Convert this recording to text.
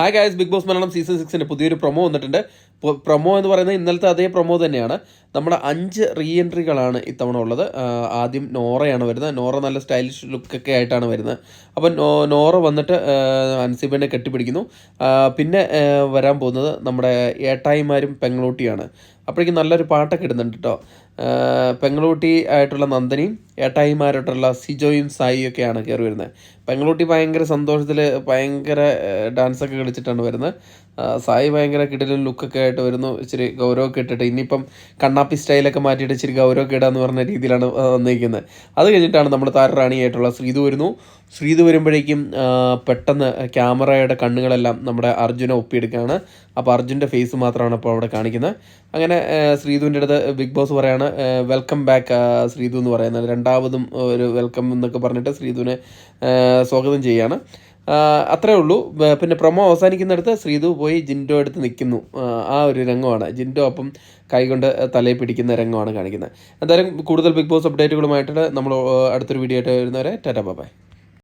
Hi guys Bigg Boss Malayalam season സിക്സിന്റെ പുതിയൊരു promo വന്നിട്ടുണ്ട്. Promo എന്ന് പറയുന്നത് ഇന്നലത്തെ അതേ പ്രൊമോ തന്നെയാണ്. നമ്മുടെ അഞ്ച് റീ എൻട്രികളാണ് ഇത്തവണ ഉള്ളത്. ആദ്യം നോറയാണ് വരുന്നത്. നോറ നല്ല സ്റ്റൈലിഷ് ലുക്കൊക്കെ ആയിട്ടാണ് വരുന്നത്. അപ്പം നോറ വന്നിട്ട് അൻസിബിനെ കെട്ടിപ്പിടിക്കുന്നു. പിന്നെ വരാൻ പോകുന്നത് നമ്മുടെ ഏട്ടായിമാരും പെങ്ങളൂട്ടിയാണ്. അപ്പോഴേക്കും നല്ലൊരു പാട്ടൊക്കെ ഇടുന്നുണ്ട് കേട്ടോ പെങ്ങളൂട്ടി ആയിട്ടുള്ള നന്ദനിയും ഏട്ടായിമാരായിട്ടുള്ള സിജോയും സായിയും ഒക്കെയാണ് കയറി വരുന്നത്. പെങ്ങളൂട്ടി ഭയങ്കര സന്തോഷത്തിൽ ഭയങ്കര ഡാൻസൊക്കെ കളിച്ചിട്ടാണ് വരുന്നത്. സായി ഭയങ്കര കിടലും ലുക്കൊക്കെ ആയിട്ട് വരുന്നു. ഇച്ചിരി ഗൗരവമൊക്കെ ഇട്ടിട്ട്. ഇനിയിപ്പം കണ്ണാപ്പി സ്റ്റൈലൊക്കെ മാറ്റിയിട്ട് ഇച്ചിരി ഗൗരവൊക്കെ ഇടാന്ന് പറഞ്ഞ രീതിയിലാണ് വന്നിരിക്കുന്നത്. അത് കഴിഞ്ഞിട്ടാണ് നമ്മുടെ താരറാണിയായിട്ടുള്ള ശ്രീതു വരുന്നു. ശ്രീതു വരുമ്പോഴേക്കും പെട്ടെന്ന് ക്യാമറയുടെ കണ്ണുകളെല്ലാം നമ്മുടെ അർജുനെ ഒപ്പിയെടുക്കുകയാണ്. അപ്പോൾ അർജുന്റെ ഫേസ് മാത്രമാണ് ഇപ്പോൾ അവിടെ കാണിക്കുന്നത്. അങ്ങനെ ശ്രീതുവിന്റെ അടുത്ത് ബിഗ് ബോസ് പറയുകയാണ് വെൽക്കം ബാക്ക് ശ്രീതു എന്ന് പറയുന്നത്. രണ്ടാമതും ഒരു വെൽക്കം എന്നൊക്കെ പറഞ്ഞിട്ട് ശ്രീതുവിനെ സ്വാഗതം ചെയ്യാണ്. ആ, അത്രേ ഉള്ളൂ. പിന്നെ പ്രൊമോ അവസാനിക്കുന്നിടത്ത് ശ്രീതു പോയി ജിൻഡോ എടുത്ത് നിൽക്കുന്നു. ആ, ഒരു രംഗമാണ്. ജിൻഡോ അപ്പം കൈകൊണ്ട് തലയിൽ പിടിക്കുന്ന രംഗമാണ് കാണിക്കുന്നത്. എന്തായാലും കൂടുതൽ ബിഗ് ബോസ് അപ്ഡേറ്റുകളുമായിട്ട് നമ്മൾ അടുത്തൊരു വീഡിയോ ആയിട്ട് വരുന്നവരെ ടാറ്റാ ബൈ.